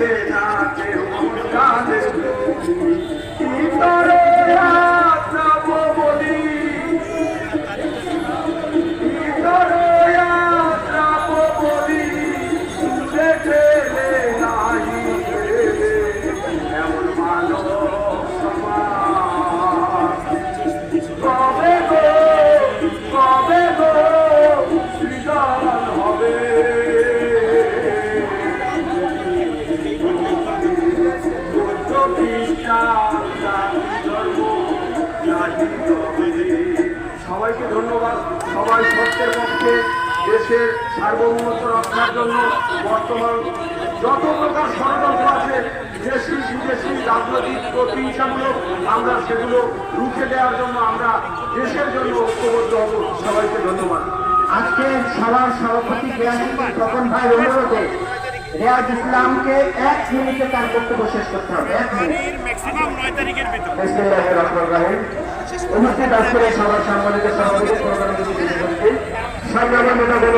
নেবে তাকে সবাইকে ধন্যবাদ। সবাই সত্যের পক্ষে দেশের সার্বভৌমত্ব রক্ষার জন্য বর্তমান যত প্রকার ষড়যন্ত্র আছে দেশি বিদেশি রাজনৈতিক প্রতিহিংসামূলক আমরা সেগুলো রুখে দেওয়ার জন্য আমরা দেশের জন্য ঐক্যবদ্ধ হব। সবাইকে ধন্যবাদ। আজকে সবার সভাপতি তপন ভাই অনুরোধে রেয়াজ ইসলামকে এক মিনিটে তার বক্তব্য শেষ করতে হবে। এক মিনিট। ম্যাক্সিমাম নয় তারিখের ভিতর। উপস্থিত আজকের এই সভা সম্মানিত সভাপতি নেতাগণ,